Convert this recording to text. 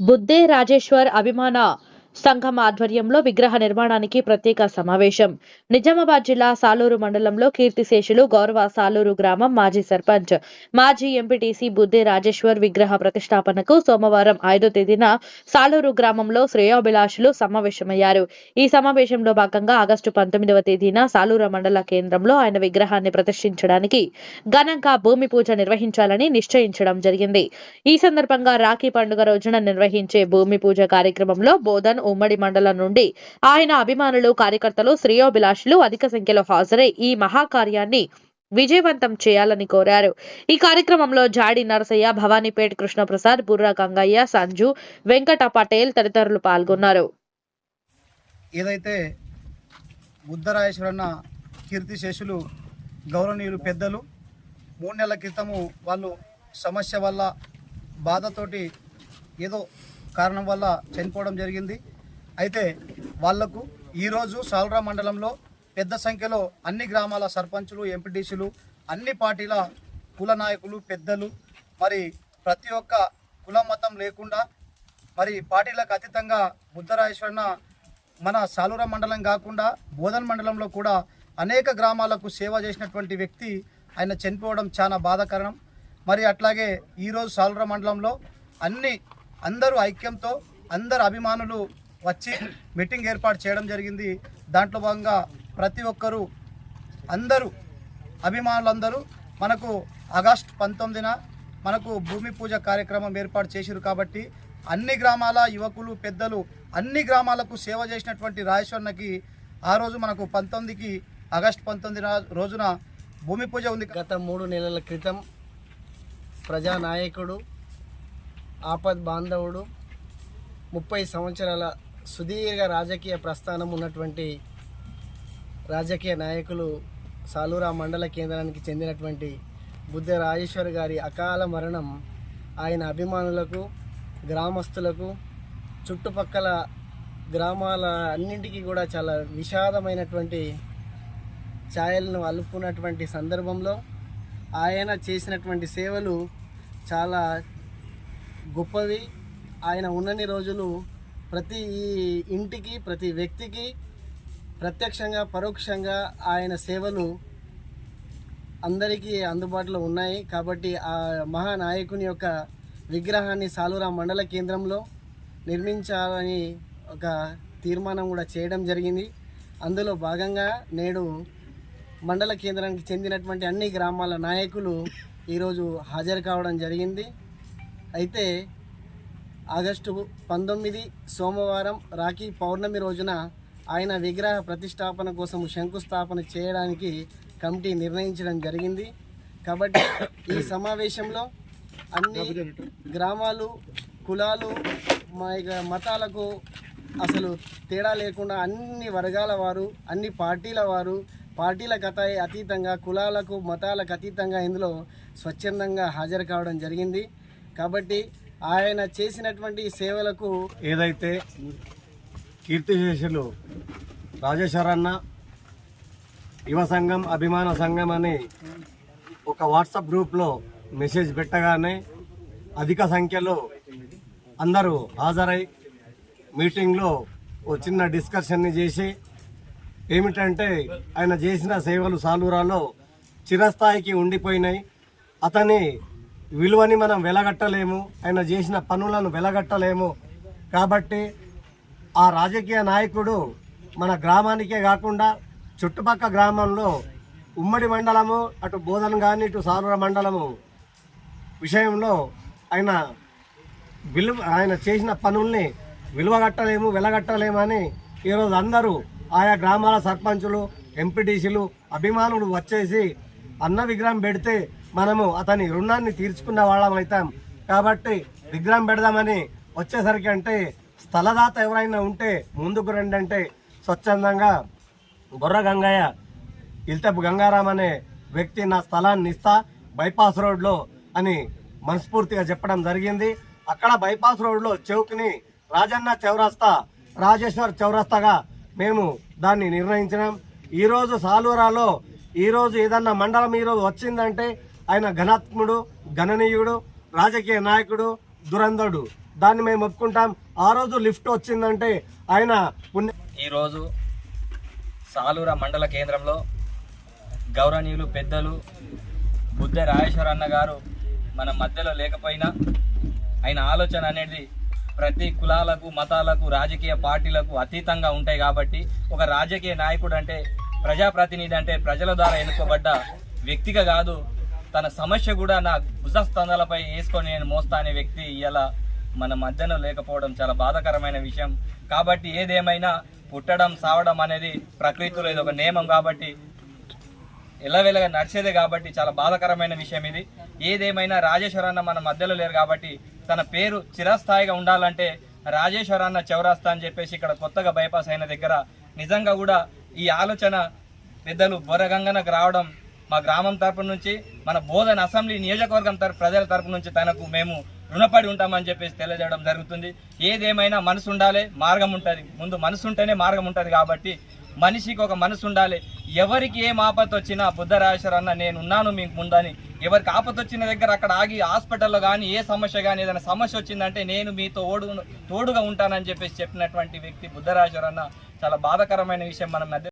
బుద్దే రాజేశ్వర్ అభిమాన సంఘం ఆధ్వర్యంలో విగ్రహ నిర్మాణానికి ప్రత్యేక సమావేశం. నిజామాబాద్ జిల్లా సాలూరు మండలంలో కీర్తిశేషులు గౌరవ సాలూరు గ్రామం మాజీ సర్పంచ్ మాజీ ఎంపీటీసీ బుద్దే రాజేశ్వర్ విగ్రహ ప్రతిష్టాపనకు సోమవారం ఐదో తేదీన సాలూరు గ్రామంలో శ్రేయోభిలాషులు సమావేశమయ్యారు. ఈ సమావేశంలో భాగంగా ఆగస్టు పంతొమ్మిదవ తేదీన సాలూరు మండల కేంద్రంలో ఆయన విగ్రహాన్ని ప్రతిష్ఠించడానికి ఘనంగా భూమి పూజ నిర్వహించాలని నిశ్చయించడం జరిగింది. ఈ సందర్భంగా రాఖీ పండుగ రోజున నిర్వహించే భూమి పూజ కార్యక్రమంలో బోధన్ ఉమ్మడి మండలం నుండి ఆయన అభిమానులు కార్యకర్తలు శ్రేయోభిలాషులు అధిక సంఖ్యలో హాజరై ఈ మహాకార్యాన్ని విజయవంతం చేయాలని కోరారు. ఈ కార్యక్రమంలో జాడి నరసయ్య భవానీపేట్ కృష్ణప్రసాద్ బుర్రా గంగయ్య సంజు వెంకట పటేల్ తదితరులు పాల్గొన్నారు. ఏదైతే బుద్ధరాజేశ్వరన్న కీర్తిశేషులు గౌరవనీయులు పెద్దలు మూడు నెలల క్రితము వాళ్ళు సమస్య వల్ల బాధతోటి ఏదో కారణం వల్ల చనిపోవడం జరిగింది. అయితే వాళ్ళకు ఈరోజు సాల్రా మండలంలో పెద్ద సంఖ్యలో అన్ని గ్రామాల సర్పంచులు ఎంపీటీసీలు అన్ని పార్టీల కుల నాయకులు పెద్దలు మరి ప్రతి ఒక్క కుల మతం లేకుండా మరి పార్టీలకు అతీతంగా బుద్ధరాజేశ్వరన్న మన సాలూర మండలం కాకుండా బోధన్ మండలంలో కూడా అనేక గ్రామాలకు సేవ చేసినటువంటి వ్యక్తి ఆయన చనిపోవడం చాలా బాధాకరం. మరి అట్లాగే ఈరోజు సాలూర మండలంలో అన్ని అందరూ ఐక్యంతో అందరు అభిమానులు వచ్చి మీటింగ్ ఏర్పాటు చేయడం జరిగింది. దాంట్లో భాగంగా ప్రతి ఒక్కరూ అందరూ అభిమానులందరూ మనకు ఆగస్ట్ పంతొమ్మిదిన మనకు భూమి పూజ కార్యక్రమం ఏర్పాటు చేసిరు కాబట్టి అన్ని గ్రామాల యువకులు పెద్దలు అన్ని గ్రామాలకు సేవ చేసినటువంటి రాజేశ్వరన్నకి ఆ రోజు మనకు పంతొమ్మిదికి ఆగస్ట్ పంతొమ్మిది రోజున భూమి పూజ ఉంది. గత మూడు నెలల క్రితం ప్రజానాయకుడు ఆపద్ బాంధవుడు ముప్పై సంవత్సరాల సుదీర్ఘ రాజకీయ ప్రస్థానం ఉన్నటువంటి రాజకీయ నాయకులు సాలూరా మండల కేంద్రానికి చెందినటువంటి బుద్ధ రాజేశ్వర్ గారి అకాల మరణం ఆయన అభిమానులకు గ్రామస్తులకు చుట్టుపక్కల గ్రామాల అన్నింటికీ కూడా చాలా విషాదమైనటువంటి ఛాయలను అలుపుకున్నటువంటి సందర్భంలో ఆయన చేసినటువంటి సేవలు చాలా గొప్పవి. ఆయన ఉన్నన్ని రోజులు ప్రతి ఇంటికి ప్రతి వ్యక్తికి ప్రత్యక్షంగా పరోక్షంగా ఆయన సేవలు అందరికీ అందుబాటులో ఉన్నాయి. కాబట్టి ఆ మహానాయకుని యొక్క విగ్రహాన్ని సాలూరా మండల కేంద్రంలో నిర్మించాలని ఒక తీర్మానం కూడా చేయడం జరిగింది. అందులో భాగంగా నేడు మండల కేంద్రానికి చెందినటువంటి అన్ని గ్రామాల నాయకులు ఈరోజు హాజరు కావడం జరిగింది. అయితే ఆగస్టు పంతొమ్మిది సోమవారం రాఖీ పౌర్ణమి రోజున ఆయన విగ్రహ ప్రతిష్టాపన కోసం శంకుస్థాపన చేయడానికి కమిటీ నిర్ణయించడం జరిగింది. కాబట్టి ఈ సమావేశంలో అన్ని గ్రామాలు కులాలు మా ఇక మతాలకు అసలు తేడా లేకుండా అన్ని వర్గాల వారు అన్ని పార్టీల వారు పార్టీలకు అత అతీతంగా కులాలకు మతాలకు అతీతంగా ఇందులో స్వచ్ఛందంగా హాజరు కావడం జరిగింది. కాబట్టి ఆయన చేసినటువంటి సేవలకు ఏదైతే కీర్తిశేషులు రాజేశ్వరన్న యువ సంఘం అభిమాన సంఘం అని ఒక వాట్సాప్ గ్రూప్లో మెసేజ్ పెట్టగానే అధిక సంఖ్యలో అందరూ హాజరై మీటింగ్లో ఓ చిన్న డిస్కషన్ని చేసి ఏమిటంటే ఆయన చేసిన సేవలు సాలూరాలో చిరస్థాయికి ఉండిపోయినాయి. అతని విలువని మనం వెలగట్టలేము ఆయన చేసిన పనులను వెలగట్టలేము. కాబట్టి ఆ రాజకీయ నాయకుడు మన గ్రామానికే కాకుండా చుట్టుపక్క గ్రామంలో ఉమ్మడి మండలము అటు బోధన కానీ ఇటు సారూర మండలము విషయంలో ఆయన విలువ ఆయన చేసిన పనుల్ని విలువగట్టలేము వెలగట్టలేమని ఈరోజు అందరూ ఆయా గ్రామాల సర్పంచులు ఎంపీటీసీలు అభిమానులు వచ్చేసి అన్న విగ్రహం పెడితే మనము అతని రుణాన్ని తీర్చుకున్న వాళ్ళం అవుతాం. కాబట్టి విగ్రహం పెడదామని వచ్చేసరికి అంటే స్థలదాత ఎవరైనా ఉంటే ముందుకు రండి అంటే స్వచ్ఛందంగా బొర్ర గంగయ్య ఇల్తపు గంగారాం అనే వ్యక్తి నా స్థలాన్ని ఇస్తా బైపాస్ రోడ్లో అని మనస్ఫూర్తిగా చెప్పడం జరిగింది. అక్కడ బైపాస్ రోడ్లో చౌక్ని రాజన్న చౌరస్తా రాజేశ్వర్ చౌరస్తాగా మేము దాన్ని నిర్ణయించినాం. ఈరోజు సాలూరాలో ఈరోజు ఏదన్నా మండలం ఈరోజు వచ్చిందంటే ఆయన ఘనాత్ముడు గణనీయుడు రాజకీయ నాయకుడు దురంధుడు. దాన్ని మేము ఒప్పుకుంటాం. ఆ రోజు లిఫ్ట్ వచ్చిందంటే ఆయన పుణ్య ఈరోజు సాలూర మండల కేంద్రంలో గౌరవనీయులు పెద్దలు బుద్ధ రాజేశ్వర అన్న గారు మన మధ్యలో లేకపోయినా ఆయన ఆలోచన అనేది ప్రతి కులాలకు మతాలకు రాజకీయ పార్టీలకు అతీతంగా ఉంటాయి కాబట్టి ఒక రాజకీయ నాయకుడు అంటే ప్రజాప్రతినిధి అంటే ప్రజల ద్వారా ఎన్నుకోబడ్డ వ్యక్తిగా కాదు తన సమస్య కూడా నా భుజస్తంధాలపై వేసుకొని నేను మోస్తా అనే వ్యక్తి ఇలా మన మధ్యన లేకపోవడం చాలా బాధాకరమైన విషయం. కాబట్టి ఏదేమైనా పుట్టడం సావడం అనేది ప్రకృతిలో ఇది ఒక నియమం కాబట్టి ఎల్లవెల్లగా నడిచేదే కాబట్టి చాలా బాధాకరమైన విషయం ఇది. ఏదేమైనా రాజేశ్వర అన్న మన మధ్యలో లేరు కాబట్టి తన పేరు చిరస్థాయిగా ఉండాలంటే రాజేశ్వర అన్న చౌరాస్తా అని చెప్పేసి ఇక్కడ కొత్తగా బైపాస్ అయిన దగ్గర నిజంగా కూడా ఈ ఆలోచన పెద్దలు బొరగంగనకు రావడం మా గ్రామం తరపు నుంచి మన బోధన అసెంబ్లీ నియోజకవర్గం తరపు ప్రజల తరపు నుంచి తనకు మేము రుణపడి ఉంటామని చెప్పేసి తెలియజేయడం జరుగుతుంది. ఏదేమైనా మనసు ఉండాలి మార్గం ఉంటుంది. ముందు మనసు ఉంటేనే మార్గం ఉంటుంది కాబట్టి మనిషికి ఒక మనసు ఉండాలి. ఎవరికి ఏం ఆపత్ వచ్చినా బుద్ధరాజేశ్వర అన్న నేను ఉన్నాను మీకు ముందని ఎవరికి ఆపత్ వచ్చిన దగ్గర అక్కడ ఆగి హాస్పిటల్లో కానీ ఏ సమస్య కానీ ఏదైనా సమస్య వచ్చిందంటే నేను మీతో ఓడు తోడుగా ఉంటానని చెప్పేసి చెప్పినటువంటి వ్యక్తి బుద్ధరాజేశ్వర అన్న. చాలా బాధాకరమైన విషయం మనం మధ్య